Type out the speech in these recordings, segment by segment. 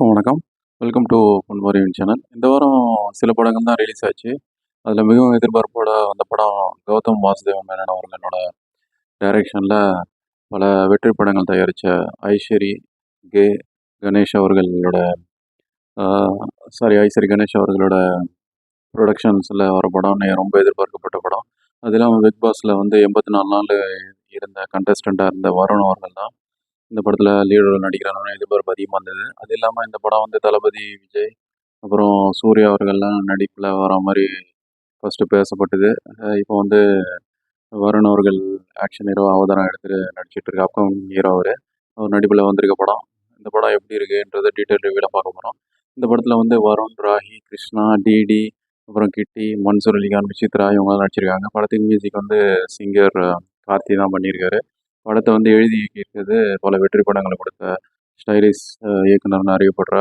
எல்லாருக்கும் வணக்கம். Welcome to பொன்மாரியின் channel இந்த வாரம் சில படங்கள் தான் ரிலீஸ் ஆச்சு. அதில் மிகவும் எதிர்பார்ப்போட அந்த படம் கௌதம் வாசுதேவ மேனன் அவர்களோட டைரக்ஷனில் பல வெற்றி படங்கள் தயாரித்த ஐஸ்வரி கே கணேஷ் அவர்களோட சாரி ஐஸ்வரி கணேஷ் அவர்களோட ப்ரொடக்ஷன்ஸில் வர படம்னு ரொம்ப எதிர்பார்க்கப்பட்ட படம். அது இல்லாமல் பிக் பாஸில் வந்து எண்பத்தி நாலு நாள் இருந்த கண்டஸ்டண்ட்டாக இருந்த வருண் அவர்கள் தான். இந்த படத்தில் லீடர் நடிக்கிறாங்கன்னு எதிர்பார்ப்பு அதிகமாக இருந்தது. அது இல்லாமல் இந்த படம் வந்து தளபதி விஜய் அப்புறம் சூர்யா அவர்கள்லாம் நடிப்பில் வர மாதிரி ஃபஸ்ட்டு பேசப்பட்டது. இப்போ வந்து வருண் அவர்கள் ஆக்ஷன் ஹீரோ அவதாரம் எடுத்து நடிச்சிட்டு இருக்க அப்கமிங் ஹீரோ அவர். அவர் நடிப்பில் வந்திருக்க படம். இந்த படம் எப்படி இருக்குன்றத டீட்டெயில் ரிவ்யூவில் பார்க்க போகிறோம் இந்த படத்தில் வந்து வருண் ராகி கிருஷ்ணா டிடி அப்புறம் கிட்டி மன்சூர் அலிகான் விசித்ரா இவங்களாம் நடிச்சிருக்காங்க. படத்துக்கு மியூசிக் வந்து சிங்கர் கார்த்தி தான் பண்ணியிருக்காரு. படத்தை வந்து எழுதி இயக்கியிருக்கிறது பல வெற்றி படங்களை கொடுத்த ஸ்டைலிஷ் இயக்குனர்னு அறியப்படுற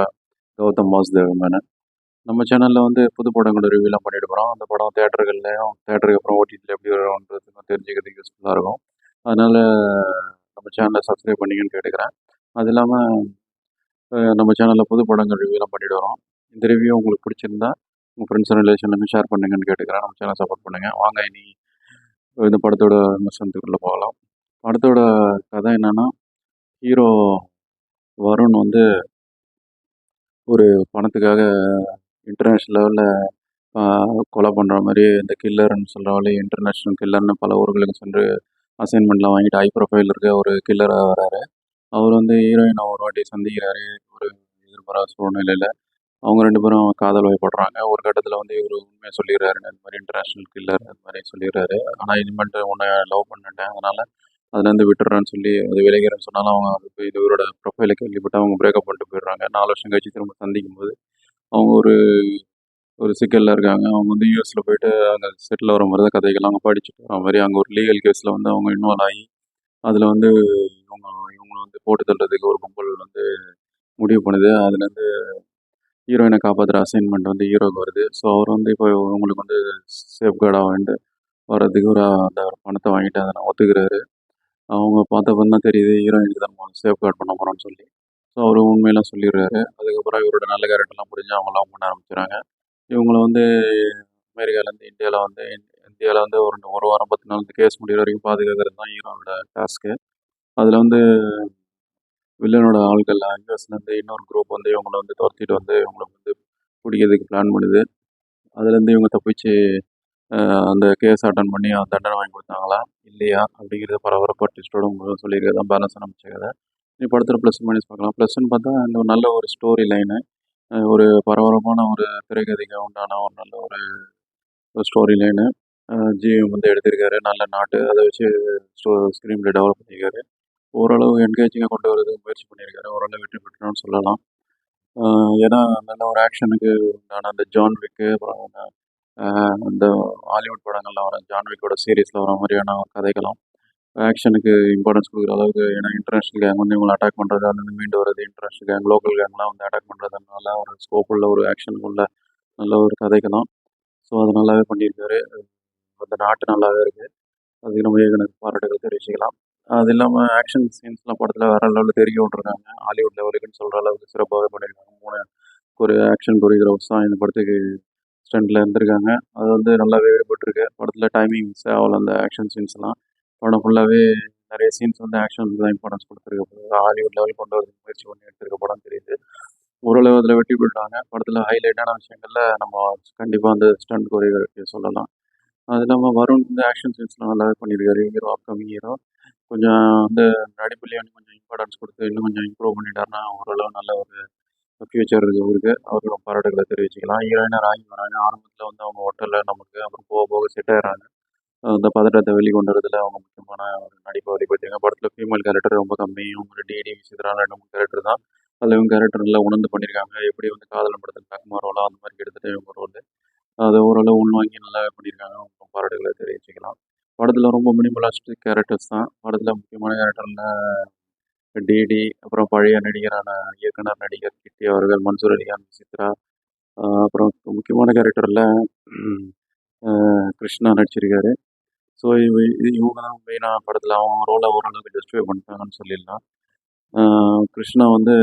கௌதம் வாசுதேவ் மேனன். நம்ம சேனலில் வந்து புது படங்களோட ரிவ்யூலாம் பண்ணிட்டு போகிறோம் அந்த படம் தேட்டர்கள்லையும் தேட்டருக்கு அப்புறம் ஓடிடியில் எப்படி வரும்ன்றதுக்கும் தெரிஞ்சுக்கிறதுக்கு யூஸ்ஃபுல்லாக இருக்கும். அதனால் நம்ம சேனலை சப்ஸ்கிரைப் பண்ணிங்கன்னு கேட்டுக்கிறேன். அது இல்லாமல் நம்ம சேனலில் புது படங்கள் ரிவ்யூலாம் பண்ணிட்டு வரோம். இந்த ரிவ்யூ உங்களுக்கு பிடிச்சிருந்தா உங்கள் ஃப்ரெண்ட்ஸ் ரிலேஷன்லேருந்து ஷேர் பண்ணுங்கன்னு கேட்டுக்கிறேன். நம்ம சேனல் சப்போர்ட் பண்ணுங்கள் வாங்க இனி இந்த படத்தோட விமர்சனத்துக்குள்ளே போகலாம். படத்தோட கதை என்னன்னா ஹீரோ வருண் வந்து ஒரு பணத்துக்காக இன்டர்நேஷ்னல் லெவலில் கொலை பண்ணுற மாதிரி இந்த கில்லர்னு சொல்கிறாலே இன்டர்நேஷ்னல் கில்லர்னு பல ஊர்களுக்கு சென்று அசைன்மெண்ட்லாம் வாங்கிட்டு ஹை ப்ரொஃபைல் இருக்க ஒரு கில்லராக வராரு. அவர் வந்து ஹீரோயினை ஒரு வாட்டி சந்திக்கிறாரு ஒரு எதிர்பாராத சூழ்நிலையில். அவங்க ரெண்டு பேரும் காதல் வயப்படுறாங்க ஒரு கட்டத்தில் வந்து இவர் உண்மையை சொல்லிடுறாரு இந்த மாதிரி இன்டர்நேஷ்னல் கில்லர் அது மாதிரி சொல்லிடுறாரு. ஆனால் இனிமேட்டு உன்னை லவ் பண்ணிட்டேன். அதனால் அதுலேருந்து விட்டுறேன்னு சொல்லி அது விளைகிறேன்னு சொன்னாலும் அவங்க அதுக்கு இது இவரோட ப்ரொஃபைலை கேள்விப்பட்டு அவங்க பிரேக்கப் பண்ணிட்டு போயிடுறாங்க. நாலு வருஷம் கழிச்சு திரும்ப சந்திக்கும் போது அவங்க ஒரு ஒரு சிக்கலில் இருக்காங்க. அவங்க வந்து யூஎஸில் போயிட்டு அங்கே செட்டில் வர மாதிரி தான் கதைகள். அவங்க படிச்சுட்டு வர மாதிரி அங்கே ஒரு லீகல் கேஸில் வந்து அவங்க இன்வால்வ் ஆகி அதில் வந்து இவங்க இவங்களை வந்து போட்டு தள்ளுறதுக்கு ஒரு கும்பல் வந்து முடிவு பண்ணுது. அதுலேருந்து ஹீரோயினை காப்பாற்றுற அசைன்மெண்ட் வந்து ஹீரோக்கு வருது. ஸோ அவர் வந்து இப்போ உங்களுக்கு வந்து சேஃப்கார்டாக வந்து வர்றதுக்கு ஒரு அந்த பணத்தை வாங்கிட்டு அதை நான் ஒத்துக்கிறாரு. அவங்க பார்த்தப்ப தான் தெரியுது. ஹீரோயினுக்கு தான் நம்ம சேஃப்கார்ட் பண்ண போகிறோம்னு சொல்லி. ஸோ அவர் உண்மையெல்லாம் சொல்லிடுறாரு. அதுக்கப்புறம் இவரோட நல்ல கேரக்டர்லாம் புரிஞ்சு அவங்களாம் பண்ண ஆரம்பிச்சுறாங்க இவங்கள வந்து அமெரிக்காலேருந்து இந்தியாவில் வந்து இந்தியாவில் வந்து ஒரு ஒரு வாரம் பத்து நாள் கேஸ் முடிகிற வரைக்கும் பாதுகாக்கிறது தான் ஹீரோனோட டாஸ்க்கு அதில் வந்து வில்லனோட ஆள்கள் யூஎஸ்லேருந்து இன்னொரு குரூப் வந்து இவங்கள வந்து துரத்திட்டு வந்து இவங்களை வந்து பிடிக்கிறதுக்கு பிளான் பண்ணுது. அதுலேருந்து இவங்க தப்பிச்சு அந்த கேஸ் அட்டன் பண்ணி அந்த தண்டனை வாங்கி கொடுத்தாங்களா? இல்லையா? அப்படிங்கிறத பரபரப்பாக ட்விஸ்டோட உங்களுக்கு சொல்லியிருக்கிறது தான் பேலன்ஸ் அமைச்ச கதை நீ ப்ளஸ் மைனஸ் பார்க்கலாம். ப்ளஸ்ன்னு பார்த்தா இந்த ஒரு நல்ல ஒரு ஸ்டோரி லைனு ஒரு பரபரப்பான ஒரு திரைக்கதைக்கு உண்டான ஒரு நல்ல ஒரு ஸ்டோரி லைனு ஜி வந்து எடுத்திருக்காரு. நல்ல நாட்டு அதை வச்சு ஸ்டோ ஸ்க்ரீன் பிளே டெவலப் பண்ணியிருக்காரு. ஓரளவு என்கேஜிங்காக கொண்டு வரதுக்கு முயற்சி பண்ணியிருக்காரு. ஓரளவு வெற்றி பெற்றோன்னு சொல்லலாம். ஏன்னா நல்ல ஒரு ஆக்ஷனுக்கு உண்டான அந்த ஜான் விக்கு அப்புறம் அந்த, ஹாலிவுட் படங்கள்ல வர ஜான்விக்கோட சீரீஸில் வர மாதிரியான கதைகளும் ஆக்ஷனுக்கு இம்பார்ட்டன்ஸ் கொடுக்குற அளவுக்கு ஏன்னா இன்டர்நேஷ்னல் கேங் வந்து இவங்களை அட்டாக் பண்ணுறது அதுலேருந்து மீண்டு வரது இன்டர்நேஷ்னல் கேங் லோக்கல் கேங்லாம் வந்து அட்டாக் பண்ணுறதுனால ஒரு ஸ்கோப் உள்ள ஒரு ஆக்ஷன் உள்ள நல்ல ஒரு கதைகளும். ஸோ அது நல்லாவே பண்ணியிருக்காரு. அந்த நாட்டு நல்லாவே இருக்குது அதுக்கு நம்ம இயக்குனர் பாராட்டுகள் தெரிவிச்சுக்கலாம். அது இல்லாமல் ஆக்ஷன் சீன்ஸ்லாம் படத்தில் வேற லெவலில் தெரிய விட்ருக்காங்க ஹாலிவுட் லெவலுக்குன்னு சொல்கிற அளவுக்கு சிறப்பாகவே பண்ணியிருக்காங்க. மூணு ஒரு ஆக்ஷன் கொரியோகிராஃப்ஸ் தான் இந்த படத்துக்கு ஸ்டண்டில் இருந்திருக்காங்க. அது வந்து நல்லாவே ஈடுபட்டிருக்கு படத்தில் டைமிங்ஸ் அவ்வளோ அந்த ஆக்ஷன் சீன்ஸ்லாம் படம் ஃபுல்லாகவே நிறைய சீன்ஸ் வந்து ஆக்ஷனுக்கு தான் இம்பார்ட்டன்ஸ் கொடுத்துருக்கு. ஹாலிவுட் லெவல் கொண்டு வரதுக்கு முயற்சி பண்ணி எடுத்திருக்க படம் தெரியுது. ஓரளவு அதில் வெற்றி பெற்றாங்க. படத்தில் ஹைலைட்டான விஷயங்களில் நம்ம கண்டிப்பாக அந்த ஸ்டண்ட் கொரியோகிராஃபி சொல்லலாம். அது இல்லாமல் வருண் வந்து ஆக்ஷன் சீன்ஸ்லாம் நல்லாவே பண்ணியிருக்காரு. ஹீரோ அப்கமிங் ஹீரோ கொஞ்சம் வந்து நடிப்புலேயே கொஞ்சம் இம்பார்ட்டன்ஸ் கொடுத்து இன்னும் கொஞ்சம் இம்ப்ரூவ் பண்ணிட்டாருன்னா ஓரளவு நல்ல ஒரு ஃப்யூச்சர் இருக்கு அவரோட பாராட்டுகளை தெரிவிச்சுக்கலாம். ஹீரோயினாக ஆகி வராங்க. ஆரம்பத்தில் வந்து அவங்க ஹோட்டலில் நமக்கு அப்புறம் போக போக செட் ஆகிறாங்க அந்த பதட்டத்தை வெளிக்கொண்டு அவங்க முக்கியமான ஒரு நடிப்பை வெளிப்படுத்திருக்காங்க. படத்தில் ஃபீமேல் கேரக்டர் ரொம்ப கம்மி. அவங்க டிடி விசித்ரா ரெண்டு மூணு கேரக்டர் தான். அதில் இவங்க கேரக்டர் நல்லா உணர்ந்து பண்ணியிருக்காங்க எப்படி வந்து காதல் படத்தில் தக்குமா ரோலா அந்த மாதிரி எடுத்துகிட்டு இவங்க ரோல் அதை ஓரளவு உள்வாங்கி நல்லா பண்ணியிருக்காங்க அவங்க பாராட்டுகளை தெரிவிச்சுக்கலாம். படத்தில் ரொம்ப மினிமலாஸ்டிக் கேரக்டர்ஸ் தான். படத்தில் முக்கியமான கேரக்டரில் டிடி அப்புறம் பழைய நடிகரான இயக்குனர் நடிகர் கிட்டி அவர்கள் மன்சூர் அலிகான் சித்ரா அப்புறம் முக்கியமான கேரக்டரில் கிருஷ்ணா நடிச்சிருக்காரு. ஸோ இவ இது- இவங்க தான் மெயினாக படத்தில் அவங்க ரோலை ஓரளவுக்கு ஜஸ்டிஃபை பண்ணிட்டாங்கன்னு சொல்லிடலாம். கிருஷ்ணா வந்து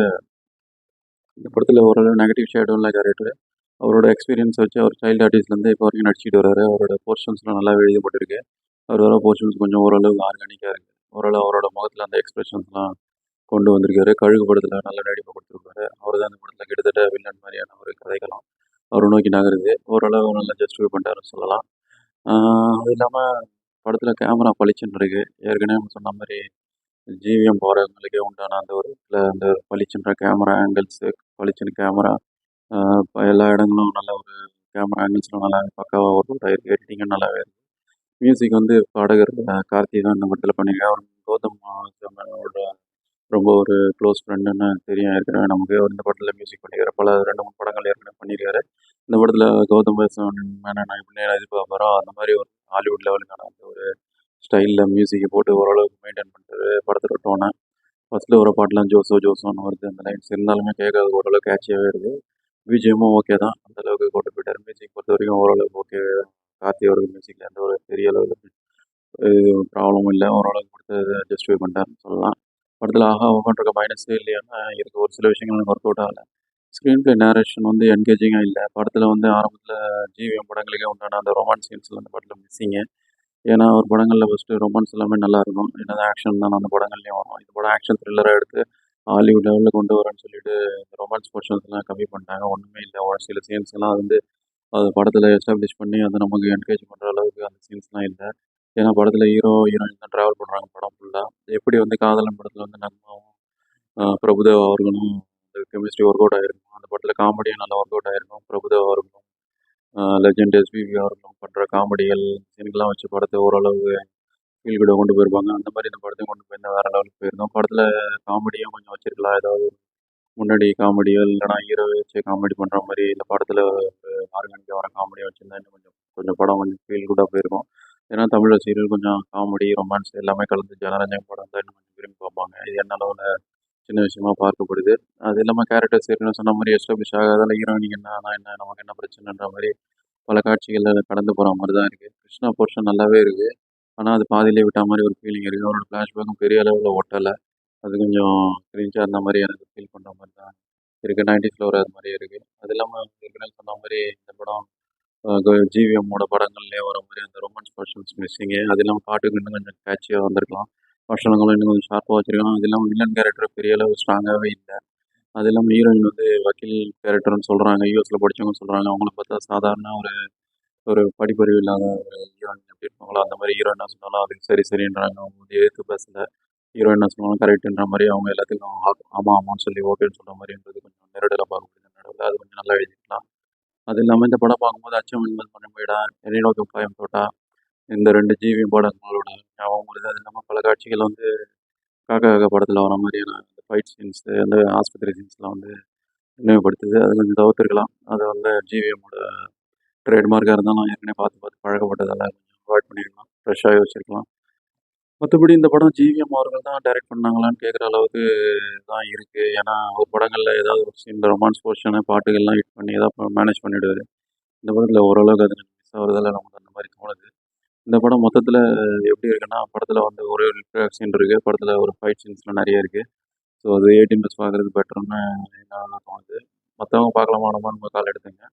இந்த படத்தில் ஓரளவு நெகட்டிவ் ஷேடும் இல்லை கேரக்டர் அவரோட எக்ஸ்பீரியன்ஸ் வச்சு அவர் சைல்டு ஆர்டிஸ்ட்லேருந்து இப்போ வரைக்கும் நடிச்சிட்டு வராரு அவரோட போர்ஷன்ஸ்லாம் நல்லா எழுதப்பட்டிருக்கு. அவர் வர போர்ஷன்ஸ் கொஞ்சம் ஓரளவுக்கு ஆர்கானிக்காக இருக்குது ஓரளவு அவரோட முகத்தில் அந்த எக்ஸ்பிரஷன்ஸ்லாம் கொண்டு வந்திருக்காரு. கழுகு படத்தில் நல்ல நடிப்பு கொடுத்துருக்காரு அவர் தான் இந்த படத்தில் கிட்டத்தட்ட வில்லன் மாதிரியான ஒரு கதைகளும் அவரை நோக்கி நகருது. ஓரளவு நல்லா ஜஸ்டிஃபை பண்ணிட்டாருன்னு சொல்லலாம். அது இல்லாமல் படத்தில் கேமரா பளிச்சுன்னு இருக்குது ஏற்கனவே நம்ம சொன்ன மாதிரி ஜிவிஎம் போகிறவங்களுக்கே உண்டான அந்த ஒரு இதில் அந்த பளிச்சுன்ற கேமரா ஆங்கிள்ஸு பளிச்சுன்னு கேமரா எல்லா இடங்களும் நல்ல ஒரு கேமரா ஆங்கிள்ஸ்லாம் நல்லா பக்காவாக ஒர்க் அவுட் ஆயிருக்கு. எடிட்டிங்கும் நல்லாவே இருக்குது மியூசிக் வந்து பாடகர் கார்த்தி தான் இந்த படத்தில் பண்ணியிருக்காரு. அவர் கௌதம் அவரோட ரொம்ப ஒரு க்ளோஸ் ஃப்ரெண்டுன்னு தெரியும். ஏற்கனவே நமக்கு அவர் இந்த படத்தில் மியூசிக் பண்ணியிருக்காரு பல ரெண்டு மூணு படங்கள் ஏற்கனவே பண்ணியிருக்காரு இந்த படத்தில் கௌதம் மேசன் மேனன் எப்படி எதிர்பார்ப்பாரோ அந்த மாதிரி ஒரு ஹாலிவுட் லெவலுக்கான அந்த ஒரு ஸ்டைலில் மியூசிக்கை போட்டு ஓரளவுக்கு மெயின்டைன் பண்ணுறது படத்தில் டோனை ஃபஸ்ட்டில் ஒரு பாட்டெலாம் ஜோசோ ஜோசோன்னு வருது. அந்த லைன்ஸ் இருந்தாலுமே கேட்காது ஓரளவுக்கு கேட்சியாகவே இருக்குது பிஜிஎம்மும் ஓகே தான். அந்தளவுக்கு கொண்டு போயிட்டார். மியூசிக் பொறுத்த வரைக்கும் ஓரளவுக்கு ஓகே கார்த்தி அவர்கள் மியூசிக்கில் எந்த ஒரு பெரிய அளவுக்கு ப்ராப்ளமும் இல்லை. ஓரளவுக்கு கொடுத்து ஜஸ்டிஃபை பண்ணிட்டாருன்னு சொல்லலாம். படத்தில் ஆஹா ஓகன்ற மைனஸே இல்லையானா இருக்கு ஒரு சில விஷயங்கள் எனக்கு ஒர்க் அவுட் ஆகலை. ஸ்க்ரீன் பிளே நேரேஷன் வந்து என்கேஜிங்காக இல்லை. படத்தில் வந்து ஆரம்பத்தில் ஜிவிஎம் படங்களுக்கே உண்டான அந்த ரொமான்ஸ் சீன்ஸில் அந்த படத்தில் மிஸ்ஸிங்கு ஏன்னா ஒரு படங்களில் ஃபஸ்ட்டு ரொமான்ஸ் எல்லாமே நல்லா இருக்கும் என்னதான் ஆக்ஷன் தான் அந்த படங்கள்லேயும் வரும். இது படம் ஆக்ஷன் த்ரில்லராக எடுத்து ஹாலிவுட் லெவலில் கொண்டு வரேன்னு சொல்லிட்டு இந்த ரொமான்ஸ் போர்ஷன்ஸ்லாம் கம்மி பண்ணிட்டாங்க. ஒன்றுமே இல்லை. ஒரு சில சீன்ஸ் எல்லாம் வந்து அது படத்தில் எஸ்டாப்ளிஷ் பண்ணி அதை நமக்கு என்கரேஜ் பண்ணுற அளவுக்கு அந்த சீன்ஸ்லாம் இல்லை. ஏன்னா படத்தில் ஹீரோ ஹீரோயின் தான் ட்ராவல் பண்ணுறாங்க படம் ஃபுல்லாக எப்படி வந்து காதலன் படத்தில் வந்து நன்மாவும் ஆஹ் பிரபுதேவா அவர்களும் கெமிஸ்ட்ரி ஒர்க் அவுட் ஆயிருக்கும். அந்த படத்தில் காமெடியும் நல்லா ஒர்க் அவுட் ஆயிருக்கும். பிரபுதேவா அவர்களும் லெஜெண்ட் எஸ்பிபி அவர்களும் பண்ணுற காமெடிகள் சீனுக்கெல்லாம் வச்சு படத்தை ஓரளவு ஃபீல் கூட கொண்டு போயிருப்பாங்க. அந்த மாதிரி இந்த படத்தையும் கொண்டு போயிருந்தா வேறு லெவலுக்கு போயிருந்தோம். படத்தில் காமெடியும் கொஞ்சம் வச்சிருக்கலாம் ஏதாவது முன்னாடி காமெடியோ இல்லைனா ஹீரோ வச்சு காமெடி பண்ணுற மாதிரி இந்த படத்தில் ஆர்கானிக்காக வர காமெடியாக வச்சுருந்தா இன்னும் கொஞ்சம் கொஞ்சம் படம் கொஞ்சம் ஃபீல் கூட போயிருக்கும். ஏன்னா தமிழ் சீரியல் கொஞ்சம் காமெடி ரொமான்ஸ் எல்லாமே கலந்து ஜனரஞ்சகம் படம் தான் கொஞ்சம் விரும்பி பார்ப்பாங்க. இது என்ன அளவில் சின்ன விஷயமா பார்க்கப்படுது? அது இல்லாமல் கேரக்டர் சீரியல் சொன்ன மாதிரி எஸ்டாப்ளிஷ் ஆகாதால ஹீரோயினிக்கு என்ன ஆனால் என்ன நமக்கு என்ன பிரச்சனைன்ற மாதிரி பல காட்சிகளில் கடந்து போகிற மாதிரி தான் இருக்குது கிருஷ்ணா போர்ஷன் நல்லாவே இருக்குது ஆனால் அது பாதியிலே விட்ட மாதிரி ஒரு ஃபீலிங் இருக்குது அவரோட ஃப்ளாஷ்பேக்கும் பெரிய அளவில் ஒட்டலை. அது கொஞ்சம் கிரிஞ்சாக இருந்த மாதிரி எனக்கு ஃபீல் பண்ணுற மாதிரி தான் இருக்குது நைன்டிஸில் வர அது மாதிரியே இருக்குது அது இல்லாமல் ஏற்கனவே சொன்ன மாதிரி இந்த படம் ஜிவிஎம்மோட படங்கள்லேயே வர மாதிரி அந்த ரொமான்ஸ் போர்ஷன்ஸ் மிஸ்ஸிங்கு அது இல்லாமல் பாட்டுக்கு இன்னும் கொஞ்சம் கேட்சியாக வந்திருக்கலாம். வசனங்களும் இன்னும் கொஞ்சம் ஷார்ப்பாக வச்சிருக்கலாம் அது இல்லாமல் வில்லன் கேரக்டர் பெரிய அளவு ஸ்ட்ராங்காகவே இல்லை. அது இல்லாமல் ஹீரோயின் வந்து வக்கீல் கேரக்டர்னு சொல்கிறாங்க யூஎஸில் படித்தவங்க சொல்கிறாங்க அவங்கள பார்த்தா சாதாரண ஒரு ஒரு படிப்பறிவு இல்லாத ஒரு ஹீரோயின் எப்படி இருப்பாங்களோ அந்த மாதிரி ஹீரோயினாக சொன்னாலும் அதுக்கு சரி சரின்றாங்க. அவங்க வந்து எதிர்த்து பேசல. ஹீரோயினாக என்ன சொன்னாலும் கரெக்டுன்ற மாதிரி அவங்க எல்லாத்துக்கும் ஆ- ஆமான்னு சொல்லி ஓகேன்னு சொல்கிற மாதிரின்றது கொஞ்சம் நெருடலாக பார்க்க முடியுது நடுவில் அது கொஞ்சம் நல்லா எழுதிக்கலாம். அது இல்லாமல் இந்த படம் பார்க்கும்போது அச்சம் என்பது பண்ண போயிடா எண்ணிலோக்கு பயம் தோட்டா இந்த ரெண்டு ஜிவி படங்களோட ஞாபகம் வருது. அது இல்லாமல் பல காட்சிகள் வந்து காக்கா காக்கா படத்தில் வர மாதிரியான அந்த ஃபைட் சீன்ஸு அந்த ஆஸ்பத்திரி சீன்ஸ்லாம் வந்து நினைவுபடுத்துது. அது கொஞ்சம் தவிர்த்துருக்கலாம் அது வந்து ஜிவிஎம்மோட ட்ரேட்மார்க்காக இருந்தாலும் ஏற்கனவே பார்த்து பார்த்து பழக்கப்பட்டதால் கொஞ்சம் அவாய்ட் பண்ணிருக்கலாம் ஃப்ரெஷ்ஷாகவே வச்சுருக்கலாம். மற்றபடி இந்த படம் ஜிவிஎம் அவர்கள் தான் டைரக்ட் பண்ணாங்களான்னு கேட்குற அளவுக்கு தான் இருக்குது ஏன்னா ஒரு படங்களில் ஏதாவது ஒரு சீன் ரொமான்ஸ் போர்ஷனு பாட்டுகள்லாம் ஹிட் பண்ணி ஏதாவது மேனேஜ் பண்ணிவிடுவாரு இந்த படத்தில் ஓரளவுக்கு அது மிஸ் ஆகிறதால நமக்கு அந்த மாதிரி தோணுது. இந்த படம் மொத்தத்தில் எப்படி இருக்குன்னா படத்தில் வந்து ஒரு சீன் இருக்குது படத்தில் ஒரு ஃபைட் சீன்ஸ்லாம் நிறைய இருக்குது ஸோ அது எயிட்டீன் ப்ளஸ் பார்க்குறது பெட்டர்னு என்ன தோணுது. மற்றவங்க பார்க்கலாமா நம்ம கால் எடுத்துங்க.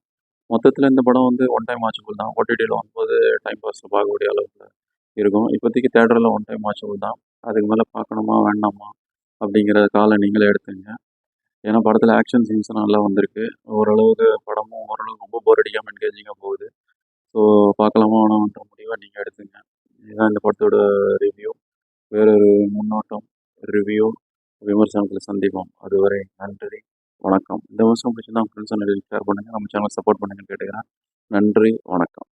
மொத்தத்தில் இந்த படம் வந்து ஒன் டைம் வாட்சபிள் தான். ஓடிடியில் வரும்போது டைம் பாஸில் பார்க்கக்கூடிய அளவுக்கு இருக்கும். இப்போதைக்கு தேட்டரில் ஒன் டைம் வாட்சபிள் தான் அதுக்கு மேலே பார்க்கணுமா வேண்டாமா அப்படிங்கிற காலை நீங்களே எடுத்துங்க. ஏன்னா படத்தில் ஆக்ஷன் சீன்ஸ் நல்லா வந்திருக்கு. ஓரளவுக்கு படமும் ஓரளவுக்கு ரொம்ப போர் அடிக்காமல் என்கேஜிங்காக போகுது. ஸோ பார்க்கலாமா வேணாம்ன்ற முடிவை நீங்கள் எடுத்துங்க. இதுதான் இந்த படத்தோட ரிவ்யூ வேறொரு முன்னோட்டம் ரிவ்யூ விமர்சனத்தில் சந்திப்போம். அதுவரை நன்றி வணக்கம். இந்த வருஷம் பிடிச்சிருந்தா ஃப்ரெண்ட்ஸ் அண்ட் ஷேர் பண்ணுங்கள் நம்ம சேனல் சப்போர்ட் பண்ணுங்கன்னு கேட்டுக்கிறேன். நன்றி வணக்கம்.